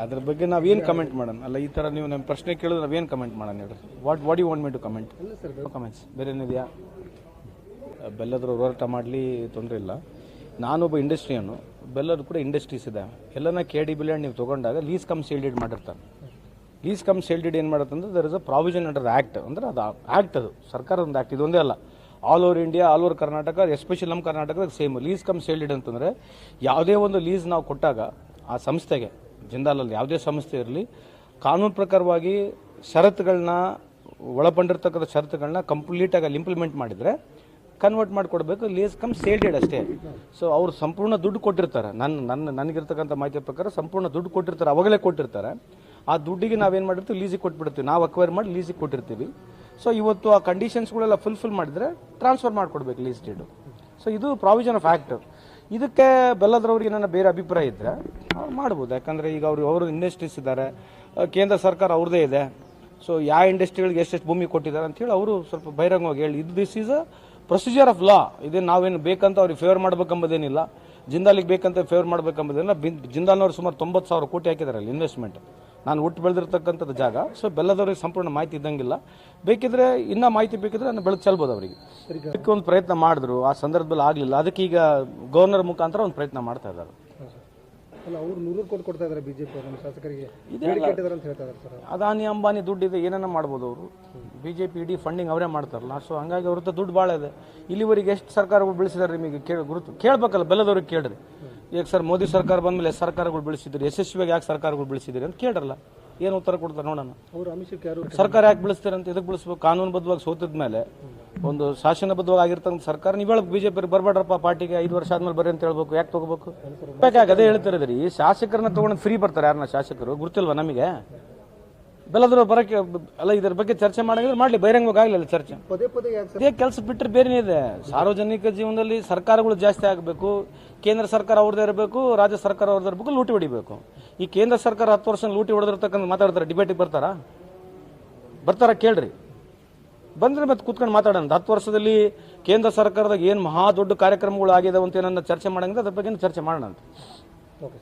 ಅದ್ರ ಬಗ್ಗೆ ನಾವೇನು ಕಮೆಂಟ್ ಮಾಡೋಣ? ಅಲ್ಲ ಈ ಥರ ನೀವು ನಮ್ಮ ಪ್ರಶ್ನೆ ಕೇಳಿದ್ರೆ ನಾವೇನು ಕಮೆಂಟ್ ಮಾಡೋಣ ಹೇಳ್ರಿ? What what you want me to comment comments ಬೇರೆ ಏನಿದೆಯಾ ಬೆಲ್ಲದ್ರ ಹೋರಾಟ ಮಾಡಲಿ ತೊಂದರೆ ಇಲ್ಲ. ನಾನೊಬ್ಬ ಇಂಡಸ್ಟ್ರಿಯನ್ನು ಬೆಲ್ಲದ ಕೂಡ ಇಂಡಸ್ಟ್ರೀಸ್ ಇದೆ. ಎಲ್ಲನ ಕೆ ಡಿ ಬಿಲ್ ನೀವು ತೊಗೊಂಡಾಗ ಲೀಸ್ ಕಮ್ ಸೇಲ್ಡೆಡ್ ಮಾಡಿರ್ತಾರೆ. ಲೀಸ್ ಕಮ್ ಸೇಲ್ಡೆಡ್ ಏನು ಮಾಡುತ್ತೆ ಅಂದ್ರೆ there is a provision under act ಅಂದ್ರೆ ಅದು ಆ್ಯಕ್ಟ್ ಅದು. ಸರ್ಕಾರದ ಒಂದು ಆ್ಯಕ್ಟ್ ಇದೊಂದೇ ಅಲ್ಲ. All over India all over Karnataka especially ನಮ್ಮ ಕರ್ನಾಟಕದಾಗ ಸೇಮ್ ಲೀಸ್ ಕಮ್ ಸೇಲ್ಡೆಡ್ ಅಂತಂದರೆ ಯಾವುದೇ ಒಂದು ಲೀಸ್ ನಾವು ಕೊಟ್ಟಾಗ ಆ ಸಂಸ್ಥೆಗೆ ಜಿಂದಾಲಲ್ಲಿ ಯಾವುದೇ ಸಂಸ್ಥೆ ಇರಲಿ, ಕಾನೂನು ಪ್ರಕಾರವಾಗಿ ಷರತ್ತುಗಳನ್ನ ಒಳಪಂಡಿರ್ತಕ್ಕಂಥ ಷರತ್ತುಗಳನ್ನ ಕಂಪ್ಲೀಟಾಗಿ ಅಲ್ಲಿ ಇಂಪ್ಲಿಮೆಂಟ್ ಮಾಡಿದರೆ ಕನ್ವರ್ಟ್ ಮಾಡಿಕೊಡ್ಬೇಕು ಲೀಸ್ ಕಮ್ ಸೇಲ್ಡೆಡ್ ಅಷ್ಟೇ. ಸೊ ಅವರು ಸಂಪೂರ್ಣ ದುಡ್ಡು ಕೊಟ್ಟಿರ್ತಾರೆ. ನನ್ನ ನನ್ನ ನನಗಿರ್ತಕ್ಕಂಥ ಮಾಹಿತಿ ಪ್ರಕಾರ ಸಂಪೂರ್ಣ ದುಡ್ಡು ಕೊಟ್ಟಿರ್ತಾರೆ, ಅವಾಗಲೇ ಕೊಟ್ಟಿರ್ತಾರೆ. ಆ ದುಡ್ಡಿಗೆ ನಾವೇನು ಮಾಡಿರ್ತೀವಿ? ಲೀಸಿಗೆ ಕೊಟ್ಬಿಡ್ತೀವಿ. ನಾವು ಅಕ್ವೈರ್ ಮಾಡಿ ಲೀಸಿಗೆ ಕೊಟ್ಟಿರ್ತೀವಿ. ಸೊ ಇವತ್ತು ಆ ಕಂಡೀಷನ್ಸ್ಗಳೆಲ್ಲ ಫುಲ್ಫಿಲ್ ಮಾಡಿದ್ರೆ ಟ್ರಾನ್ಸ್ಫರ್ ಮಾಡಿಕೊಡ್ಬೇಕು ಲೀಸ್ ಡೇಟು ಸೊ ಇದು ಪ್ರಾವಿಷನ್ ಆಫ್ ಆ್ಯಕ್ಟ್ ಇದಕ್ಕೆ ಬೆಲ್ಲದ್ರವ್ರಿಗೆ ನನ್ನ ಬೇರೆ ಅಭಿಪ್ರಾಯ ಇದ್ದರೆ ಅವ್ರು ಮಾಡ್ಬೋದು. ಯಾಕಂದರೆ ಈಗ ಅವರು ಅವರು ಇಂಡಸ್ಟ್ರೀಸ್ ಇದ್ದಾರೆ. ಕೇಂದ್ರ ಸರ್ಕಾರ ಅವ್ರದ್ದೇ ಇದೆ. ಸೊ ಯಾವ ಇಂಡಸ್ಟ್ರಿಗಳಿಗೆ ಎಷ್ಟೆಷ್ಟು ಭೂಮಿ ಕೊಟ್ಟಿದ್ದಾರೆ ಅಂತೇಳಿ ಅವರು ಸ್ವಲ್ಪ ಬಹಿರಂಗವಾಗಿ ಹೇಳಿ, ಇದು this is a procedure of law ಇದೇನು ನಾವೇನು ಬೇಕಂತ ಅವ್ರಿಗೆ ಫೇವರ್ ಮಾಡ್ಬೇಕಂಬುದೇನಿಲ್ಲ. ಜಿಂದಾಲಿಗೆ ಬೇಕಂತ ಫೇವರ್ ಮಾಡ್ಬೇಕಂಬುದೇನಿಲ್ಲ. ಜಿಂದಾಲ್ನವ್ರು ಸುಮಾರು ತೊಂಬತ್ತು ಸಾವಿರ ಕೋಟಿ ಹಾಕಿದ್ದಾರೆ ಅಲ್ಲಿ ಇನ್ವೆಸ್ಟ್ಮೆಂಟ್ ನಾನು ಹುಟ್ಟು ಬೆಳೆದಿರ್ತಕ್ಕಂಥದ್ದು ಜಾಗ. ಸೊ ಬೆಲ್ಲದವ್ರಿಗೆ ಸಂಪೂರ್ಣ ಮಾಹಿತಿ ಇದ್ದಂಗಿಲ್ಲ. ಬೇಕಿದ್ರೆ ಇನ್ನೂ ಮಾಹಿತಿ ಬೇಕಿದ್ರೆ ನಾನು ಬೆಳೆದು ಚೆಲ್ಬೋದು ಅವರಿಗೆ. ಅದಕ್ಕೆ ಒಂದು ಪ್ರಯತ್ನ ಮಾಡಿದ್ರು. ಆ ಸಂದರ್ಭದಲ್ಲಿ ಆಗಲಿಲ್ಲ. ಅದಕ್ಕೆ ಈಗ ಗವರ್ನರ್ ಮುಖಾಂತರ ಒಂದು ಪ್ರಯತ್ನ ಮಾಡ್ತಾ ಇದ್ದಾರೆ. ಅದಾನಿ ಅಂಬಾನಿ ದುಡ್ಡು ಇದೆ ಏನನ್ನ ಮಾಡ್ಬೋದು ಅವರು. ಬಿಜೆಪಿ ಇಡೀ ಫಂಡಿಂಗ್ ಅವರೇ ಮಾಡ್ತಾರಲ್ಲ. ಸೊ ಹಂಗಾಗಿ ಅವ್ರ ಹತ್ರ ದುಡ್ಡು ಭಾಳ ಇದೆ. ಇಲ್ಲಿವರೆಗೆ ಎಷ್ಟು ಸರ್ಕಾರ ಬೆಳೆಸಿದಾರೆ ನಿಮಗೆ ಕೇಳಿ ಗುರುತು ಕೇಳ್ಬೇಕಲ್ಲ ಬೆಲ್ಲದವ್ರಿಗೆ ಕೇಳ್ರಿ ಈಗ ಸರ್ ಮೋದಿ ಸರ್ಕಾರ ಬಂದ ಮೇಲೆ ಸರ್ಕಾರಗಳು ಬೆಳೆಸಿದ್ರಿ ಯಶಸ್ವಿಯಾಗಿ ಯಾಕೆ ಸರ್ಕಾರಗಳು ಬೆಳೆಸಿದ್ರಿ ಅಂತ ಕೇಳ್ರಲ್ಲ. ಏನು ಉತ್ತರ ಕೊಡ್ತಾರೆ ನೋಡೋಣ. ಅವರು ಯಾರು ಸರ್ಕಾರ ಯಾಕೆ ಬೆಳೆಸ್ತಾರೆ ಅಂತ ಇದಕ್ಕೆ ಬೆಳೆಸ್ಬೇಕು? ಕಾನೂನುಬದ್ಧವಾಗಿ ಸೋತಿದ ಮೇಲೆ ಒಂದು ಶಾಸನಬದ್ಧವಾಗಿ ಆಗಿರ್ತಕ್ಕಂಥ ಸರ್ಕಾರ ನೀವು ಹೇಳಕ್ ಬಿಜೆಪಿ ಬರಬೇಡ್ರಪ್ಪ ಪಾರ್ಟಿಗೆ ಐದು ವರ್ಷ ಆದ್ಮೇಲೆ ಬರ್ರಿ ಅಂತ ಹೇಳ್ಬೇಕು ಯಾಕೆ ತಗೋಬೇಕು? ಯಾಕೆ ಅದೇ ಈ ಶಾಸಕರನ್ನ ತಗೊಂಡು ಫ್ರೀ ಬರ್ತಾರೆ ಯಾರನ್ನ ಶಾಸಕರು? ಗೊತ್ತಿಲ್ವಾ ನಮಗೆ? ಬೆಲ್ಲದ್ರು ಬರಕ್ಕೆ ಅಲ್ಲ ಇದ್ರ ಬಗ್ಗೆ ಚರ್ಚೆ ಮಾಡಿದ್ರೆ ಮಾಡ್ಲಿ ಬಹಿರಂಗವಾಗಿ ಆಗ್ಲಿಲ್ಲ ಚರ್ಚೆ. ಪದೇ ಕೆಲಸ ಬಿಟ್ಟರೆ ಬೇರೆನೇ ಇದೆ. ಸಾರ್ವಜನಿಕ ಜೀವನದಲ್ಲಿ ಸರ್ಕಾರಗಳು ಜಾಸ್ತಿ ಆಗಬೇಕು. ಕೇಂದ್ರ ಸರ್ಕಾರ ಅವ್ರದ್ದೇ ಇರಬೇಕು, ರಾಜ್ಯ ಸರ್ಕಾರ ಅವ್ರದ್ದು ಇರಬೇಕು, ಲೂಟಿ ಹೊಡಿಬೇಕು. ಈ ಕೇಂದ್ರ ಸರ್ಕಾರ ಹತ್ತು ವರ್ಷ ಲೂಟಿ ಹೊಡೆದಿರ್ತಕ್ಕಂಥ ಮಾತಾಡ್ತಾರೆ ಡಿಬೇಟಿಗೆ ಬರ್ತಾರಾ? ಬರ್ತಾರ ಕೇಳ್ರಿ. ಬಂದ್ರೆ ಮತ್ತೆ ಕೂತ್ಕೊಂಡು ಮಾತಾಡೋಣ. ಹತ್ತು ವರ್ಷದಲ್ಲಿ ಕೇಂದ್ರ ಸರ್ಕಾರದಾಗ ಏನು ಮಹಾ ದೊಡ್ಡ ಕಾರ್ಯಕ್ರಮಗಳು ಆಗಿದೆ ಅಂತ ಏನನ್ನ ಚರ್ಚೆ ಮಾಡಂಗಿದ್ರೆ ಅದ್ರ ಬಗ್ಗೆ ಚರ್ಚೆ ಮಾಡೋಣ ಅಂತ. ಓಕೆ